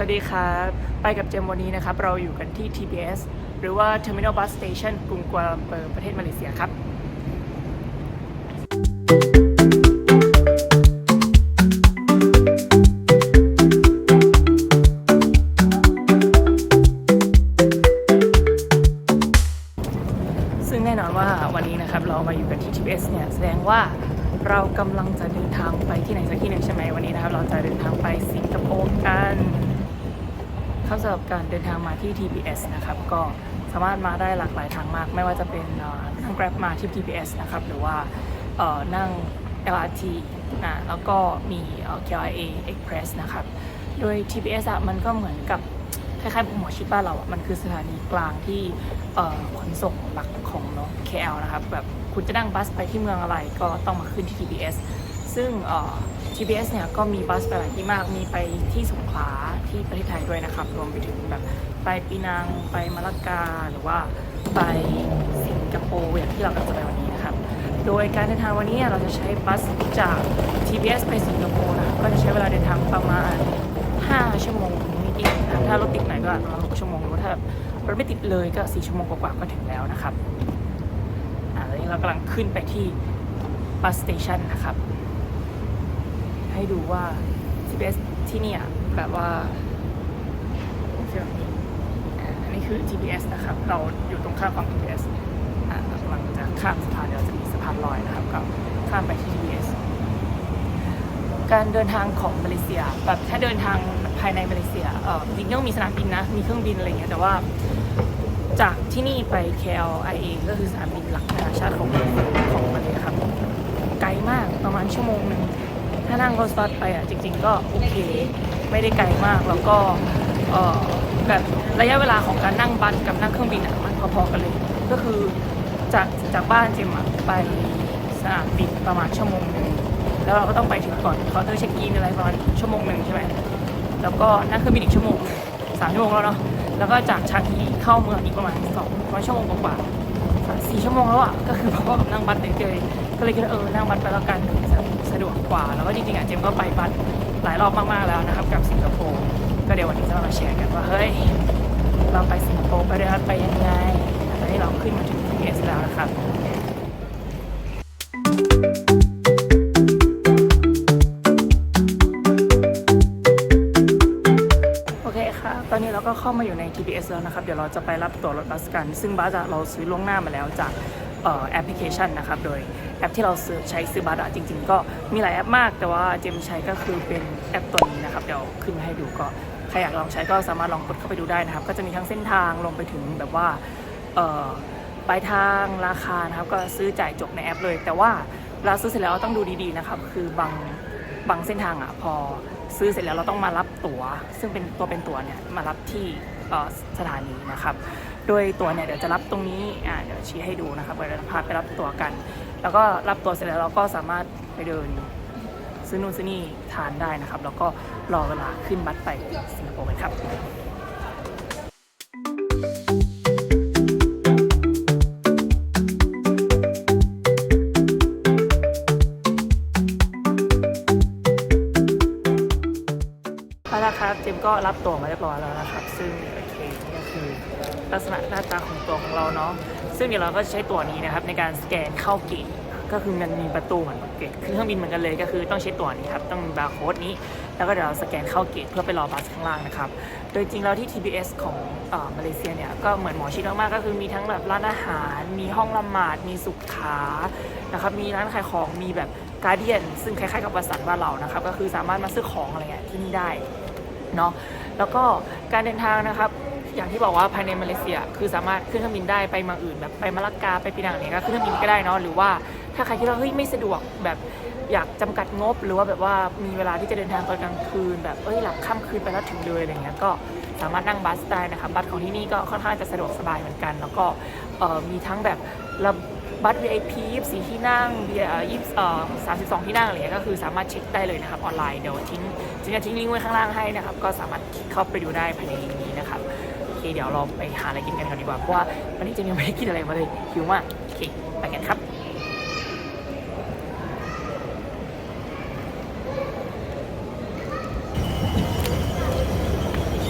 สวัสดีครับ ไปกับเจมวันนี้นะครับ เราอยู่กันที่ TBS หรือว่า Terminal Bus Station กรุงกัวลาลัมเปอร์ประเทศมาเลเซียครับ BTS นะครับก็สามารถมาได้หลากหลายทางมาก ไม่ว่าจะเป็นนั่ง Grab มาที่ TBS นะครับหรือว่านั่ง LRT นะแล้วก็มี KIA Express นะครับโดย TBS อะมันก็เหมือนกับคล้ายๆหมอชิดบ้านเราอะมันคือสถานีกลางที่ขนส่งหลักของเนาะ KL นะครับแบบคุณจะนั่งบัสไปที่เมืองอะไรก็ต้องมาขึ้นที่ TBS ซึ่ง เอ่อ TBS เนี่ยก็มีบัสไปหลายที่มาก มีไปที่สงขลาที่ประเทศไทยด้วยนะครับ รวมไปถึงแบบไปปีนัง ไปมะละกา หรือว่าไปสิงคโปร์อย่างที่เรากำลังจะไปวันนี้นะครับ โดยการเดินทางวันนี้เราจะใช้บัสจาก TBS ไปสิงคโปร์นะครับก็จะใช้เวลาเดินทางประมาณ 5 ชั่วโมงนิดๆนะครับถ้ารถติดหน่อยก็ประมาณ6ชั่วโมงหรือว่าถ้ารถไม่ติดเลยก็ 4 ชั่วโมงกว่าๆก็ถึงแล้วนะครับอ่าตอนนี้เรากำลังขึ้นไปที่บัสสเตชันนะครับ ให้ดูว่า TBS ที่เนี่ยแบบว่าเชื่างนี้อันนี้คือ TBS นะครับ เราอยู่ตรงข้ามฝั่ง TBS อ่ากำลังจะข้ามสะพานเดี๋ยวจะมีสะพานลอยนะครับก็ข้ามไปที่ TBS การเดินทางของมาเลเซียแบบถ้าเดินทางภายในมาเลเซียเออจริงๆต้องมีสนามบินนะ มีเครื่องบินอะไรเงี้ยแต่ว่าจากที่นี่ไป KLIA ก็คือสนามบินหลักนานาชาติของของประเทศครับ ไกลมากประมาณชั่วโมงหนึ่ง ถ้านั่งรถบัสไปอะจริง ๆ ก็โอเคไม่ได้ไกลมากแล้วก็แบบระยะเวลาของการนั่งบัสกับนั่งเครื่องบินอะมันพอๆกันเลย ก็คือจากจากบ้านเจมอะไปสนามบินประมาณชั่วโมงหนึ่งแล้วเราก็ต้องไปถึงก่อนเขาน์เตอร์เช็คอินอะไรประมาณชั่วโมงหนึ่งใช่ไหมแล้วก็นั่งเครื่องบินอีกชั่วโมงสามชั่วโมงแล้วเนาะแล้วก็จากชาทีเข้าเมืองอีกประมาณสองประมาณชั่วโมงกว่าสี่ชั่วโมงแล้วอะก็คือเพราะว่านั่งบัสเฉยๆก็เลยคิดว่าเออนั่งบัสไปแล้วกันะดวกกว่า แล้วก็จริงๆอะเจมส์ก็ไปบัสหลายรอบมากๆแล้วนะครับ กับสิงคโปร์ก็เดี๋ยววันนี้จะมาแชร์กันว่าเฮ้ยเราไปสิงคโปร์ไปเรือไปยังไงตอนนี้เราขึ้นมาถึง TBS แล้วนะครับโอเคค่ะตอนนี้เราก็เข้ามาอยู่ใน TBS แล้วนะครับ เดี๋ยวเราจะไปรับตั๋วรถบัสกัน ซึ่งบัสเราซื้อล่วงหน้ามาแล้วจากแอปพลิเคชันนะครับ โดย แอปที่เราซื้อใช้ซื้อบัสอะจริง ๆ ก็มีหลายแอปมาก แต่ว่าเจมใช้ก็คือเป็นแอปตัวนี้นะครับเดี๋ยวขึ้นมาให้ดูก็ใครอยากลองใช้ก็สามารถลองกดเข้าไปดูได้นะครับ ก็จะมีทั้งเส้นทางลงไปถึงแบบว่าปลายทางราคานะครับก็ซื้อจ่ายจบในแอปเลย แต่ว่าเวลาซื้อเสร็จแล้วต้องดูดีๆนะครับคือบางบางเส้นทางอะพอซื้อเสร็จแล้วเราต้องมารับตั๋ว ซึ่งเป็นตัวเป็นตั๋วเนี่ยมารับที่สถานีนะครับ โดยตั๋วเนี่ยเดี๋ยวจะรับตรงนี้อ่าเดี๋ยวชี้ให้ดูนะครับเดี๋ยวพาไปรับตั๋วกัน แล้วก็รับตัวเสร็จแล้วเราก็สามารถไปเดินซื้อนู่นซื้อนี่ทานได้นะครับ แล้วก็รอเวลาขึ้นบัสไปสิงคโปร์กันครับะครับเจมส์ก็รับตั๋วมาเรียบร้อยแล้วนะครับ ซึ่งโอเคนี่ก็คือลักษณะหน้าตาของตั๋วของเราเนาะซึ่งเดี๋ยวเราก็จะใช้ตั๋วนี้นะครับ ในการสแกนเข้าเกตก็คือมันมีประตูเหมือนเกตขึ้นเครื่องบินเหมือนกันเลยก็คือต้องใช้ตั๋วนี้ครับ ต้องมีบาร์โค้ดนี้ แล้วก็เดี๋ยวเราสแกนเข้าเกตเพื่อไปรอบัสข้างล่างนะครับ โดยจริงแล้วที่ TBS ของอ่อมาเลเซียเนี่ยก็เหมือนหมอชิดมากๆก็คือมีทั้งแบบร้านอาหาร มีห้องละหมาด มีสุขานะครับ มีร้านขายของ มีแบบการเดียน ซึ่งคล้ายๆกับวัสันบ้านเรานะครับ ก็คือสามารถมาซื้อของอะไรเงี้ยที่นี่ได้ เนาะแล้วก็การเดินทางนะครับอย่างที่บอกว่าภายในมาเลเซีย คือสามารถขึ้นเครื่องบินได้ไปเมาอื่นแบบไปมาลากาไปปีนังเนี่ยก็ขึ้นเครื่องบินก็ได้เนาะหรือว่าถ้าใครคิดว่าเฮ้ยไม่สะดวกแบบอยากจำกัดงบ หรือว่าแบบว่ามีเวลาที่จะเดินทางตอนกลางคืน แบบเอ้ยหลับค่ำคืนไปแล้วถึงเลยอะไรเงี้ยก็สามารถนั่งบัสได้นะครับบัสของที่นี่ก็ค่อนข้างจะสะดวกสบายเหมือนกัน แล้วก็มีทั้งแบบระ บัตร VIP 24 ที่นั่งเบียร์ยี่เอ่อ32 ที่นั่งอะไรเงี้ยก็คือสามารถเช็คได้เลยนะครับออนไลน์เดี๋ยวทิ้งจริงจะทิ้งลิงก์ไว้ข้างล่างให้นะครับ ก็สามารถเข้าไปดูได้ภายในลิงก์นี้นะครับโอเคเดี๋ยวเราไปหาอะไรกินกันก่อนดีกว่า เพราะว่าวันนี้เจนยังไม่ได้กินอะไรมาเลยหิวมากโอเคไปกันครับ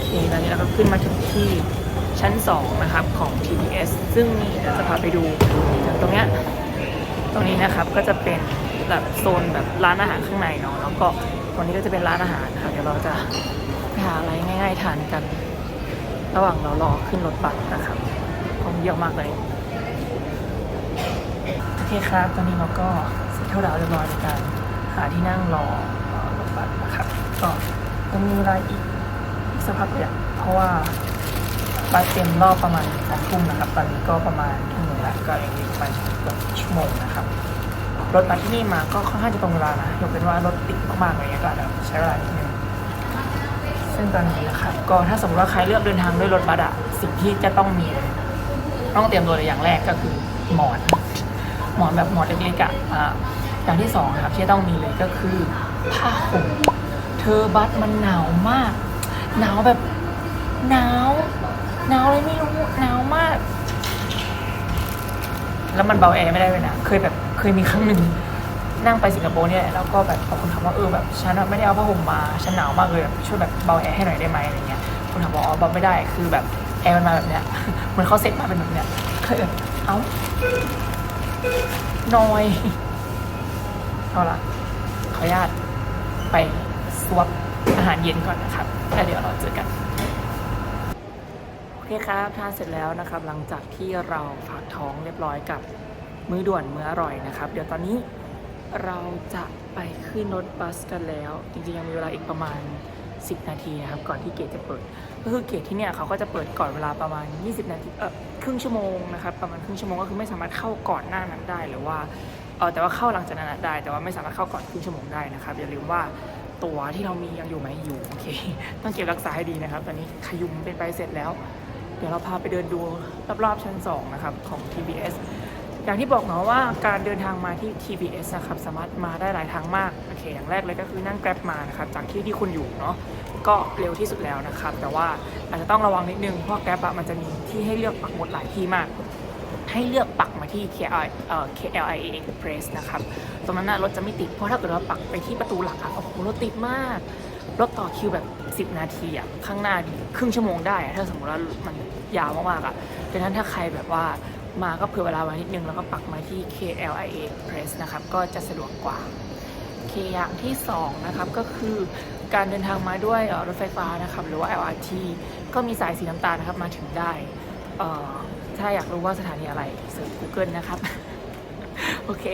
โตอนนี้เราก็ขึ้นมาถึงที่ ชั้น 2 นะครับของ TBS ซึ่งนี่เดี๋ยวจะพาไปดูตรงเนี้ยตรงนี้นะครับก็จะเป็นแบบโซนแบบร้านอาหารข้างในเนาะแล้วก็ตรงนี้ก็จะเป็นร้านอาหารนะครับเดี๋ยวเราจะไปหาอะไรง่าย ๆทานกัน ระหว่างเรารอขึ้นรถบัสนะครับคนเยอะมากเลยโอเคครับตอนนี้เราก็เสร็จเท่าดาวเรียบร้อยในการหาที่นั่งรอเอ่อรถบัสนะครับก็ยังมีเวลาอีกสักพักเลยเพราะว่า บัสเต็มรอบประมาณสองทุ่มนะครับ ตอนนี้ก็ประมาณทุ่มหนึ่งแล้วก็ยังมีประมาณเกือบชั่วโมงนะครับ รถมาที่นี่มาก็ค่อนข้างจะตรงเวลานะยกเป็นว่ารถติดมากๆอะไรเงี้ยก็อาจจะใช้เวลานิดนึงซึ่งตอนนี้นะครับก็ถ้าสมมติว่าใครเลือกเดินทางด้วยรถบัสอะสิ่งที่จะต้องมีต้องเตรียมตัวเลยอย่างแรกก็คือหมอน หมอนแบบหมอนเล็กๆอะอย่างที่สองนะครับที่ต้องมีเลยก็คือผ้าห่มเธอบัสมันหนาวมาก หนาวแบบหนาว หนาวเลยไม่รู้หนาวมาก แล้วมันเบาแอร์ไม่ได้เลยนะเคยแบบเคยมีครั้งหนึ่งนั่งไปสิงคโปร์เนี่ยแล้วก็แบบพอคนถามว่าเออแบบฉันไม่ได้เอาผ้าห่มมาฉันหนาวมากเลยแบบช่วยแบบเบาแอร์ให้หน่อยได้ไหมอะไรเงี้ยคนถามว่าอ๋อเบาไม่ได้คือแบบแอร์มันมาแบบเนี้ยเหมือนเขาเซ็ตมาเป็นแบบเนี้ยเคยแบบเอ้านอยเอาละขออนุญาตไปสวบอาหารเย็นก่อนนะครับแล้วเดี๋ยวเราเจอกัน เคครับทานเสร็จแล้วนะครับ หลังจากที่เราฝากท้องเรียบร้อยกับมื้อด่วนมื้ออร่อยนะครับ เดี๋ยวตอนนี้เราจะไปขึ้นรถบัสกันแล้ว จริงๆยังมีเวลาอีกประมาณ 10 นาทีนะครับ ก่อนที่เกตจะเปิด ก็คือเกตที่เนี่ยเขาก็จะเปิดก่อนเวลาประมาณ 20 นาทีเออครึ่งชั่วโมงนะครับประมาณครึ่งชั่วโมงก็คือไม่สามารถเข้าก่อนหน้านั้นได้หรือว่าเออแต่ว่าเข้าหลังจากนั้นได้ แต่ว่าไม่สามารถเข้าก่อนครึ่งชั่วโมงได้นะครับอย่าลืมว่าตั๋วที่เรามียังอยู่ไหมอยู่โอเค ต้องเก็บรักษาให้ดีนะครับ ตอนนี้ขยุมเป็นไปเสร็จแล้ว เดี๋ยวเราพาไปเดินดูรอบๆชั้น 2 นะครับ ของ TBS อย่างที่บอกเนาะว่าการเดินทางมาที่ TBS นะครับสามารถมาได้หลายทางมากโอเคอย่างแรกเลยก็คือนั่ง Grab มานะครับจากที่ที่คุณอยู่เนาะก็เร็วที่สุดแล้วนะครับ แต่ว่าอาจจะต้องระวังนิดนึงเพราะ Grab อะมันจะมีที่ให้เลือกปักหมุดหลายที่มาก ให้เลือกปักมาที่ KL เอ่อ KLIA Express นะครับตรงนั้นนะรถจะไม่ติดเพราะถ้าเกิดว่าปักไปที่ประตูหลักอะโอ้โหรถติดมาก รถต่อคิวแบบ 10 นาทีอะข้างหน้าครึ่งชั่วโมงได้ถ้าสมมติว่ามันยาวมากๆอะดังนั้นถ้าใครแบบว่ามาก็เผื่อเวลาไว้นิดนึง แล้วก็ปักมาที่ KLIA Express นะครับ ก็จะสะดวกกว่าเคอย่างที่ 2 นะครับ ก็คือการเดินทางมาด้วยรถไฟฟ้านะครับ หรือว่า LRT ก็มีสายสีน้ำตาลนะครับ มาถึงได้ถ้าอยากรู้ว่าสถานีอะไรเสิร์ช Google นะครับ โอเค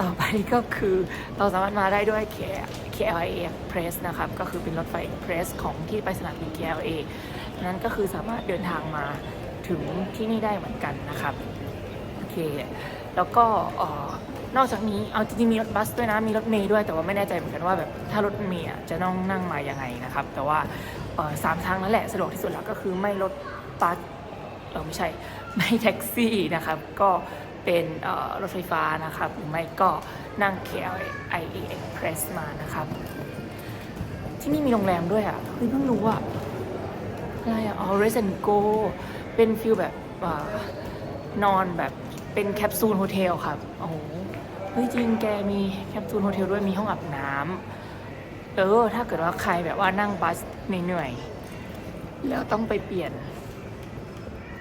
ต่อไปก็คือเราสามารถมาได้ด้วย K- KLA Express นะครับก็คือเป็นรถไฟ Express ของที่ไปสนามบิน KLA นั้นก็คือสามารถเดินทางมาถึงที่นี่ได้เหมือนกันนะครับโอเคแล้วก็นอกจากนี้เอาจริงๆมีรถบัสด้วยนะมีรถเมล์ด้วยแต่ว่าไม่แน่ใจเหมือนกันว่าแบบถ้ารถเมล์จะต้องนั่งมายังไงนะครับ แต่ว่าสามทางนั่นแหละสะดวกที่สุดแล้วก็คือไม่รถบัสเออไม่ใช่ไม่แท็กซี่นะครับ ก็ เป็นรถไฟฟ้านะครับหรือไม่ก็นั่ง KLIA Express มานะครับ ที่นี่มีโรงแรมด้วยอะเฮ้ยเพิ่งรู้อะอะไรอะอ๋อ Rest and Go เป็นฟิลแบบอนอนแบบเป็นแคปซูลโฮเทลครับโอ้โหเฮ้ยจริงแกมีแคปซูลโฮเทลด้วยมีห้องอาบน้ำเออถ้าเกิดว่าใครแบบว่านั่งบัสเหนื่อยๆแล้วต้องไปเปลี่ยน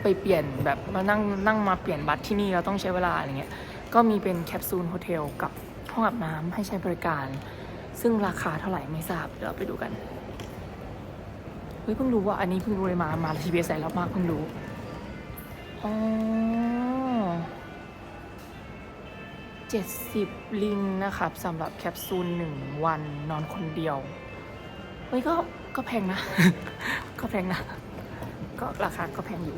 ไปเปลี่ยนแบบมานั่งนั่งมาเปลี่ยนบัตรที่นี่เราต้องใช้เวลาอะไรเงี้ยก็มีเป็นแคปซูลโฮเทลกับห้องอาบน้ำให้ใช้บริการ ซึ่งราคาเท่าไหร่ไม่ทราบเดี๋ยวเราไปดูกันเฮ้ยเพิ่งรู้ว่าอันนี้เพิ่งรู้เลยมามาทีวีใส่แล้วมากเพิ่งรู้อ๋อเจ็ดสิบลิงนะครับสำหรับแคปซูลหนึ่งวันนอนคนเดียวเฮ้ยก็ก็แพงนะ ก็แพงนะ ก็ราคาก็แพงอยู่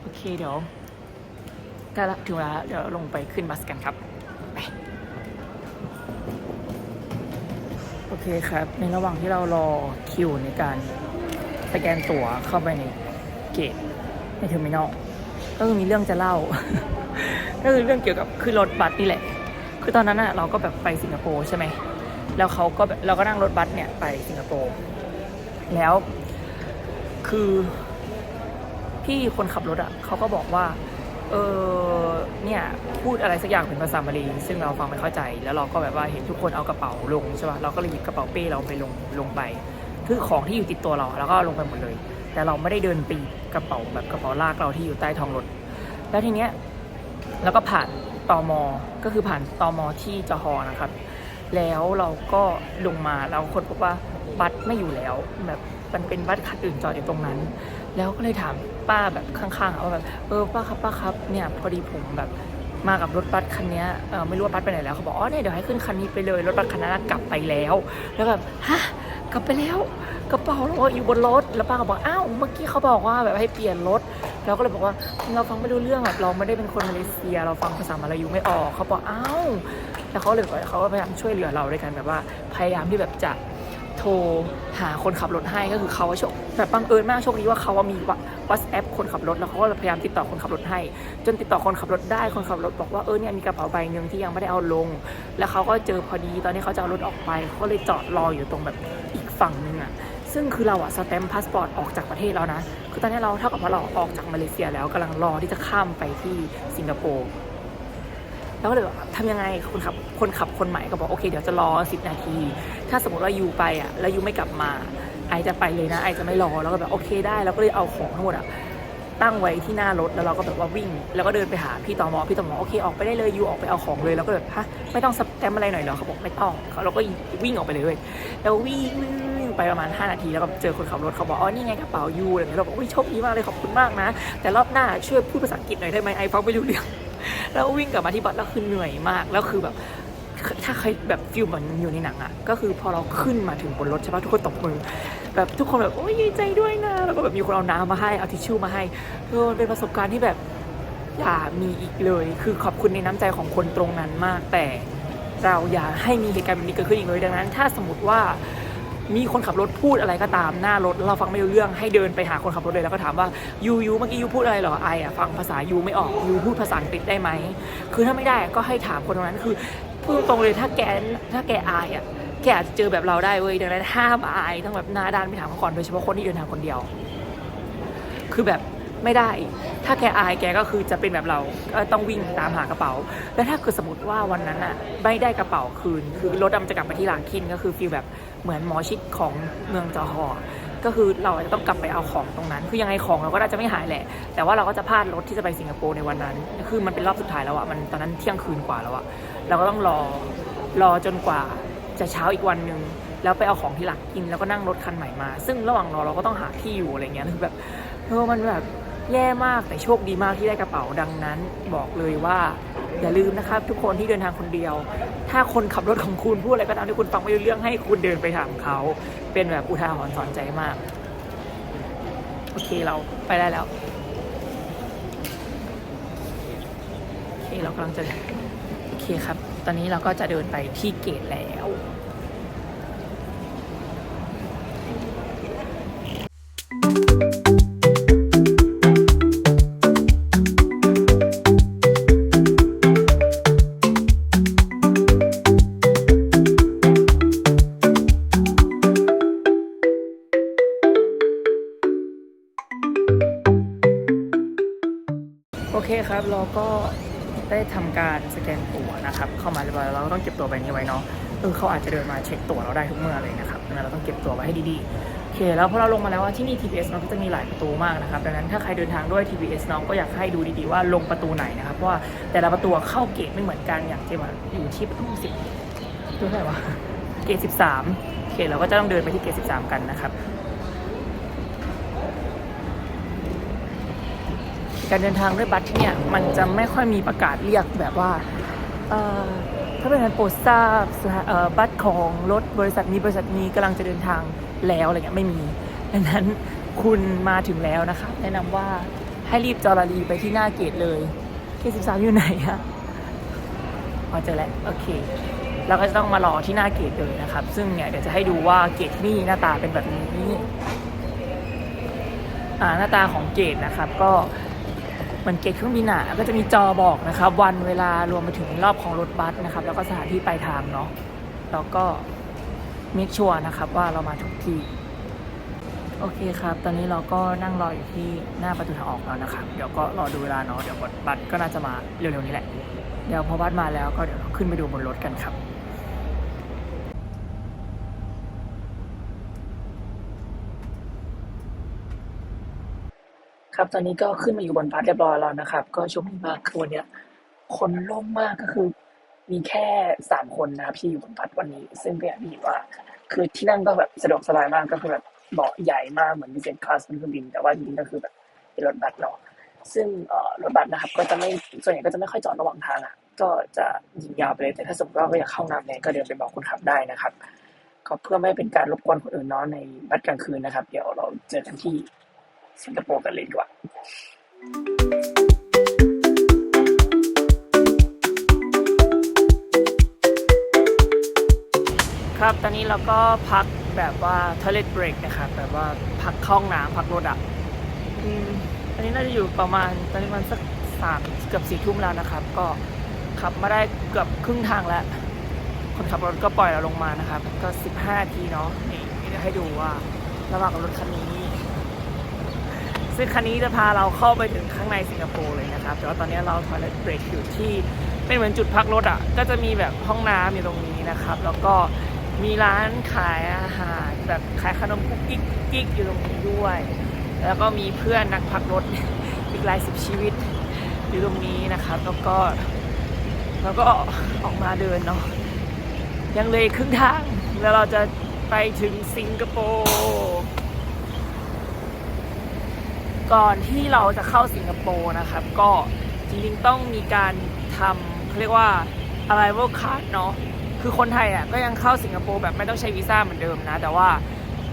โอเคเดี๋ยวใกล้ละถึงเวลาแล้วเดี๋ยวลงไปขึ้นบัสกันครับไปโอเคครับ ในระหว่างที่เรารอคิวในการสแกนตั๋วเข้าไปในเกตในเทอร์มินอลก็คือมีเรื่องจะเล่า ก็คือเรื่องเกี่ยวกับขึ้นรถบัสนี่แหละ คือตอนนั้นอะเราก็แบบไปสิงคโปร์ใช่ไหมแล้วเขาก็เราก็นั่งรถบัสเนี่ยไปสิงคโปร์แล้ว คือพี่คนขับรถอะ่ะเขาก็บอกว่า เออเนี่ยพูดอะไรสักอย่างเป็นภาษาบาลีซึ่งเราฟังไม่เข้าใจ แล้วเราก็แบบว่าเห็นทุกคนเอากระเป๋าลงใช่ป่ะเราก็เลยหยิบกระเป๋าเป้เราไปลงลงไป คือของที่อยู่ติดตัวเราแล้วก็ลงไปหมดเลย แต่เราไม่ได้เดินปีกระเป๋าแบบกระเป๋าลากเราที่อยู่ใต้ท้องรถแล้วทีเนี้ยแล้วก็ผ่านตอมก็คือผ่านตอมที่จอหอนะครับ แล้วเราก็ลงมาแล้วคนพบว่าบัตรไม่อยู่แล้วแบบ มันเป็นบัตรคันอื่นจอดอยู่ตรงนั้น แล้วก็เลยถามป้าแบบข้างๆว่าแบบเออป้าครับป้าครับเนี่ยพอดีผมแบบมากับรถบัสคันนี้เออไม่รู้ว่าบัสไปไหนแล้วเขาบอกอ๋อเนี่ยเดี๋ยวให้ขึ้นคันนี้ไปเลยรถบัสคันนั้นกลับไปแล้ว แล้วแบบฮะกลับไปแล้วกระเป๋าเราอยู่บนรถแล้วป้าก็บอกอ้าวเมื่อกี้เขาบอกว่าแบบให้เปลี่ยนรถเราก็เลยบอกว่าเราฟังไม่รู้เรื่องแบบเราไม่ได้เป็นคนมาเลเซีย เราฟังภาษามาลายูไม่ออกเขาบอกอ้าวแล้วเขาเลยบอกเขาก็พยายามช่วยเหลือเราด้วยกันแบบว่าพยายามที่แบบจะ ทรหาคนขับรถให้ก็คือเขาโชคแบบบังเอิญมากโชคดีว่าเขาว่ามีวั t แอปคนขับรถแล้วเขาก็พยายามติดต่อคนขับรถให้ จนติดต่อคนขับรถได้คนขับรถบอกว่าเออเนี่ยมีกระเป๋าใบหนึ่งที่ยังไม่ได้เอาลง แล้วเขาก็เจอพอดีตอนนี้เขาจะเอารถออกไปเขาก็เลยจอดรออยู่ตรงแบบอีกฝั่งหนึงอะซึ่งคือเราอะสแตมป์พาสปอร์ตออกจากประเทศแล้วนะ คือตอนนี้เราเท่ากับว่าเราออกจากมาเลเซียแล้วกำลังรอที่จะข้ามไปที่สิงคโปร์ แล้วก็เลยบอกทำยังไงคนขับคนขับคนใหม่ก็บอกโอเคเดี๋ยวจะรอสินาที ถ้าสมมติว่ายูไปอะแล้วยูไม่กลับมาไอจะไปเลยนะไอจะไม่รอแล้วก็แบบโอเคได้แล้วก็เลยเอาของทั้งหมดอะตั้งไว้ที่หน้ารถแล้วเราก็แบบว่าวิ่ง แล้วก็เดินไปหาพี่ตอมอพี่ตอมอโอเคออกไปได้เลยยูออกไปเอาของเลยแล้วก็แบบฮะไม่ต้องสแตมอะไรหน่อยเหรอเขาบอกไม่ต้องเขาเราก็วิ่งออกไปเลยเว้ยแล้ววิ่งไปประมาณ 5 นาทีแล้วก็เจอคนขับรถเขาบอกอ๋อนี่ไงกระเป๋ายูอะไรอย่างเงี้ยเราบอกโอ้ยโชคดีมากเลยขอบคุณมากนะ แต่รอบหน้าช่วยพูดภาษาอังกฤษหน่อยได้ไหมไอฟังไม่รู้เรื่อง แล้ววิ่งกลับมาที่บัสแล้วคือเหนื่อยมาก แล้วคือแบบถ้าใครแบบฟิลเหมือนอยู่ในหนังอะก็คือพอเราขึ้นมาถึงบนรถใช่ปะทุกคนตบมือ แบบทุกคนแบบโอ้ยดีใจด้วยนะแล้วก็แบบมีคนเอาน้ำมาให้เอาทิชชู่มาให้เออเป็นประสบการณ์ที่แบบอย่ามีอีกเลย คือขอบคุณในน้ำใจของคนตรงนั้นมาก แต่เราอย่าให้มีเหตุการณ์แบบนี้เกิดขึ้นอีกเลยดังนั้น ถ้าสมมติว่า มีคนขับรถพูดอะไรก็ตามหน้ารถเราฟังไม่รู้เรื่องให้เดินไปหาคนขับรถเลยแล้วก็ถามว่ายูยูเมื่อกี้ยูพูดอะไรเหรอไออะฟังภาษายูไม่ออกยูพูดภาษาอังกฤษได้ไหมคือถ้าไม่ได้ก็ให้ถามคนตรงนั้นคือพูดตรงเลยถ้าแกถ้าแกอายอะแกอาจจะเจอแบบเราได้เว้ยดังนั้นห้ามอายต้องแบบหน้าด้านไปถามเขาก่อนโดยเฉพาะคนที่เดินทางคนเดียว คือแบบ ไม่ได้ ถ้าแกอายแกก็คือจะเป็นแบบเราก็ต้องวิ่งตามหากระเป๋า แล้วถ้าเกิดสมมติว่าวันนั้นอะไม่ได้กระเป๋าคืน คือรถดำจะกลับไปที่หลานคินก็คือฟีลแบบเหมือนหมอชิดของเมืองจอฮอก็คือเราจะต้องกลับไปเอาของตรงนั้น คือยังไงของเราก็น่าจะไม่หายแหละ แต่ว่าเราก็จะพลาดรถที่จะไปสิงคโปร์ในวันนั้น คือมันเป็นรอบสุดท้ายแล้วอะมันตอนนั้นเที่ยงคืนกว่าแล้วอะเราก็ต้องรอ รอจนกว่าจะเช้าอีกวันหนึ่งแล้วไปเอาของที่หลักกินแล้วก็นั่งรถคันใหม่มา ซึ่งระหว่างรอเราก็ต้องหาที่อยู่อะไรเงี้ย คือแบบเออมันแบบ แย่มากแต่โชคดีมากที่ได้กระเป๋าดังนั้น บอกเลยว่า อย่าลืมนะครับ ทุกคนที่เดินทางคนเดียว ถ้าคนขับรถของคุณพูดอะไรก็ตามที่คุณฟังไม่รู้เรื่องให้คุณเดินไปถามเขา เป็นแบบอุทาหรณ์สอนใจมาก โอเคเราไปได้แล้วโอเคเรากำลังจะโอเคครับ ตอนนี้เราก็จะเดินไปที่เกตแล้ว เขาอาจจะเดินมาเช็คตั๋วเราได้ทุกเมื่อเลยนะครับดังนั้นเราต้องเก็บตั๋วไว้ให้ดีๆโอเค แล้วพอเราลงมาแล้วว่าที่นี่ TPS เนก็จะมีหลายประตูมากนะครับดังนั้นถ้าใครเดินทางด้วย TPS เนาะก็อยากให้ดูดีๆว่าลงประตูไหนนะครับเพราะว่าแต่ละประตูเข้าเกตไม่เหมือนกันอย่างเช่นว่าอยู่ที่ประตูสิบดูเท่าไหร่วะเกตสิบสามโอเคเราก็จะต้องเดินไปที่เกตสิบสามกันนะครับการเดินทางด้วยบัสที่เนี่ยมันจะไม่ค่อยมีประกาศเรียกแบบว่า เอ่อถ้าเป็นการโปรดทราบบัสของรถบริษัทนี้บริษัทนี้กำลังจะเดินทางแล้วอะไรเงี้ยไม่มี ดังนั้นคุณมาถึงแล้วนะคะ แนะนำว่าให้รีบจอรารีไปที่หน้าเกตเลยเกตสิบสามอยู่ไหนอะพอเจอแล้วโอเคเราก็จะต้องมารอที่หน้าเกตเลยนะครับ ซึ่งเนี่ยเดี๋ยวจะให้ดูว่าเกตที่นี่หน้าตาเป็นแบบนี้อ่าหน้าตาของเกตนะครับ ก็ เหมือนเกตเครื่องบินอะก็จะมีจอบอกนะครับ วันเวลารวมไปถึงรอบของรถบัสนะครับ แล้วก็สถานที่ปลายทางเนาะแล้วก็มคชัวนะครับว่าเรามาถูกที่โอเคครับ ตอนนี้เราก็นั่งรออยู่ที่หน้าประตูทางออกแล้วนะครับ เดี๋ยวก็รอดูเวลาเนาะ เดี๋ยวบัสก็น่าจะมาเร็วๆนี้แหละ เดี๋ยวพอบัสมาแล้วก็เดี๋ยวเราขึ้นไปดูบนรถกันครับ ครับ ตอนนี้ก็ขึ้นมาอยู่บนบัสเรียบร้อยแล้วนะครับ ก็โชคดีมากคือวันเนี้ยคนโล่งมากก็คือ มีแค่สามคนนะครับที่อยู่บนบัสวันนี้ ซึ่งก็อย่างที่เห็นว่า คือที่นั่งก็แบบสะดวกสบายมากก็คือแบบเบาะใหญ่มากเหมือน business class บนเครื่องบิน แต่ว่าจริงๆก็คือแบบเป็นรถบัสเนาะซึ่งเอ่อรถบัสนะครับ ก็จะไม่ส่วนใหญ่ก็จะไม่ค่อยจอดระหว่างทางอะก็จะยิงยาวไปเลยแต่ถ้าสมมติว่าก็อยากเข้าน้ำเนี่ยก็เดินไปบอกคนขับได้นะครับก็เพื่อไม่เป็นการรบกวนคนอื่นเนาะในบัสกลางคืนนะครับ เดี๋ยวเราเจอกันที่ สิงคโปร์กันเลยดีกว่าครับ ตอนนี้เราก็พักแบบว่า toilet break นะครับ แบบว่าพักเข้าห้องน้ำพักรถอะอืมตอนนี้น่าจะอยู่ประมาณตอนนี้มันสักสามเกือบสี่ทุ่มแล้วนะครับ ก็ขับมาได้เกือบครึ่งทางแล้ว คนขับรถก็ปล่อยเราลงมานะครับ ก็สิบห้านาทีเนาะนี่นี่จะให้ดูว่าระหว่างกับรถคันนี้ ซึ่งคันนี้จะพาเราเข้าไปถึงข้างในสิงคโปร์เลยนะครับ แต่ว่าตอนนี้เรา toilet break อยู่ที่เป็นเหมือนจุดพักรถอะ ก็จะมีแบบห้องน้ำอยู่ตรงนี้นะครับ แล้วก็มีร้านขายอาหารแบบขายขนมกุ๊กกิ๊กกิ๊กอยู่ตรงนี้ด้วย แล้วก็มีเพื่อนนักพักรถอีกหลายสิบชีวิตอยู่ตรงนี้นะครับ แล้วก็แล้วก็ออกมาเดินเนาะ ยังเลยครึ่งทาง แล้วเราจะไปถึงสิงคโปร์ ก่อนที่เราจะเข้าสิงคโปร์นะครับ ก็จริงๆต้องมีการทำเขาเรียกว่า arrival card เนาะคือคนไทยอะก็ยังเข้าสิงคโปร์แบบไม่ต้องใช้วีซ่าเหมือนเดิมนะ แต่ว่า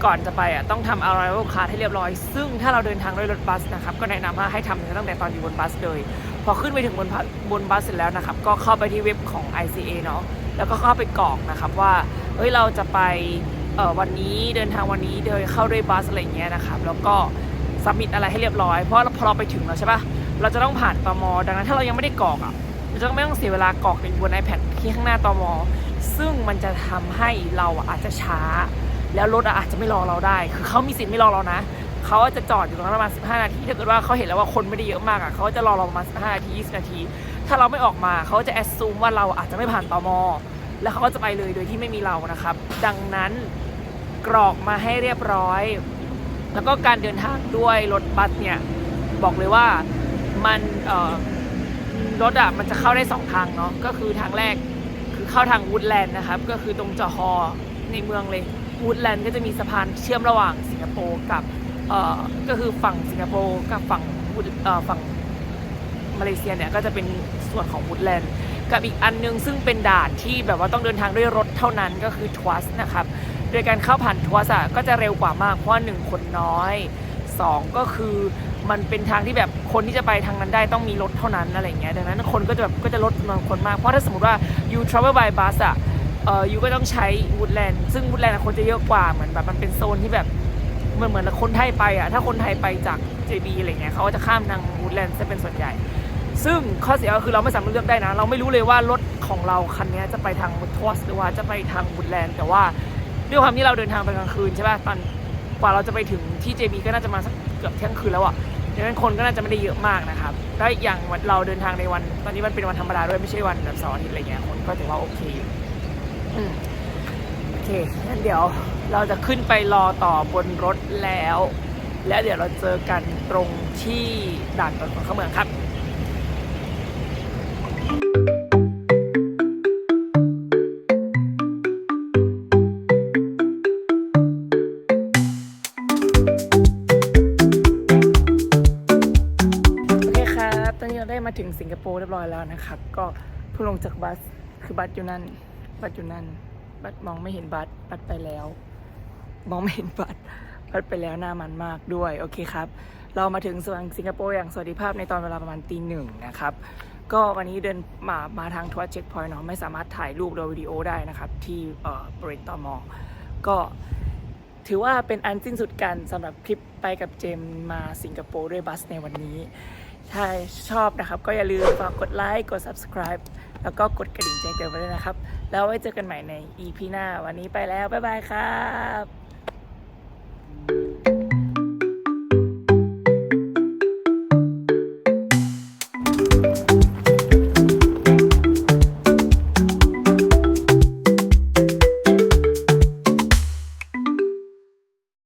ก่อนจะไปอะต้องทำ arrival card ให้เรียบร้อย ซึ่งถ้าเราเดินทางด้วยรถบัสนะครับก็แนะนำว่าให้ทำตั้งแต่ตอนอยู่บนบัสเลย พอขึ้นไปถึงบนบนบัสเสร็จแล้วนะครับ ก็เข้าไปที่เว็บของ ICA เนาะแล้วก็เข้าไปกรอกนะครับว่าเฮ้ยเราจะไปวันนี้เดินทางวันนี้โดยเข้าด้วยบัสอะไรเงี้ยนะครับ แล้วก็ สับมิดอะไรให้เรียบร้อย เพราะพอเราไปถึงแล้วใช่ปะเราจะต้องผ่านตมดังนั้นถ้าเรายังไม่ได้กรอกอะเราจะไม่ต้องเสียเวลากรอกในบน iPad ที่ข้างหน้าตมซึ่งมันจะทำให้เราอาจจะช้า แล้วรถอะอาจจะไม่รอเราได้ คือเขามีสิทธิ์ไม่รอเรานะเขาจะจอดอยู่ตรงนั้นประมาณ 15 นาที ถ้าเกิดว่าเขาเห็นแล้วว่าคนไม่ได้เยอะมากอะเขาจะรอเราประมาณ 15 นาที 20 นาที ถ้าเราไม่ออกมาเขาจะแอดซูมว่าเราอาจจะไม่ผ่านตมแล้วเขาก็จะไปเลยโดยที่ไม่มีเรานะครับ ดังนั้นกรอกมาให้เรียบร้อย แล้วก็การเดินทางด้วยรถบัสเนี่ยบอกเลยว่ามันรถอะมันจะเข้าได้สองทางเนาะก็คือทางแรกคือเข้าทางวูดแลนด์นะครับ ก็คือตรงจอฮอในเมืองเลยวูดแลนด์ก็จะมีสะพานเชื่อมระหว่างสิงคโปร์กับก็คือฝั่งสิงคโปร์กับฝั่งฝั่งมาเลเซียเนี่ยก็จะเป็นส่วนของวูดแลนด์กับอีกอันนึงซึ่งเป็นด่านที่แบบว่าต้องเดินทางด้วยรถเท่านั้นก็คือทวัสนะครับ โดยการเข้าผ่านทัวร์อะก็จะเร็วกว่ามากเพราะว่าหนึ่งคนน้อยสองก็คือมันเป็นทางที่แบบคนที่จะไปทางนั้นได้ต้องมีรถเท่านั้นอะไรเงี้ยดังนั้นคนก็จะแบบก็จะลดจำนวนคนมาก เพราะถ้าสมมติว่า you travel by bus อะเอ่อ you ก็ต้องใช้ woodland ซึ่ง woodland คนจะเยอะกว่าเหมือนแบบมันเป็นโซนที่แบบเหมือนเหมือนคนไทยไปอะถ้าคนไทยไปจาก JB อะไรเงี้ยเขาก็จะข้ามทาง woodland จะเป็นส่วนใหญ่ ซึ่งข้อเสียก็คือเราไม่สามารถเลือกได้นะ เราไม่รู้เลยว่ารถของเราคันนี้จะไปทางทวสหรือว่าจะไปทางบุดแลนด์แต่ว่า ด้วยความที่เราเดินทางไปกลางคืนใช่ป่ะตอนกว่าเราจะไปถึงที่ JB ก็น่าจะมาสักเกือบเที่ยงคืนแล้วอะดังนั้นคนก็น่าจะไม่ได้เยอะมากนะครับแล้วอย่างวันเราเดินทางในวัน ตอนนี้มันเป็นวันธรรมดาด้วยไม่ใช่วันแบบเสาร์อาทิตย์อะไรเงี้ยคนก็ถือว่าโอเคอืมโอเคงั้นเดี๋ยวเราจะขึ้นไปรอต่อบนรถแล้ว และเดี๋ยวเราเจอกันตรงที่ด่านตรวจคนเข้าเมืองครับียบร้อยแล้วนะครับ ก็เพิ่งลงจากบัสคือบัสอยู่นั่น บัสอยู่นั่น บัสมองไม่เห็นบัสบัสไปแล้ว มองไม่เห็นบัสบัสไปแล้วหน้ามันมากด้วยโอเคครับ เรามาถึงสวนสิงคโปร์อย่างสวัสดิภาพในตอนเวลาประมาณตีหนึ่งนะครับก็วันนี้เดินมามาทางทัวร์เช็คพอยต์เนาะไม่สามารถถ่ายรูปหรือวิดีโอได้นะครับ ที่เอ่อบริเวณตมก็ถือว่าเป็นอันสิ้นสุดกันสำหรับคลิปไปกับเจมมาสิงคโปร์ด้วยบัสในวันนี้ ถ้าชอบนะครับ ก็อย่าลืมฝากกดไลค์กด subscribe แล้วก็กดกระดิ่งแจ้งเตือนไว้ด้วยนะครับ แล้วไว้เจอกันใหม่ใน EP หน้า วันนี้ไปแล้ว บ๊ายบายครับ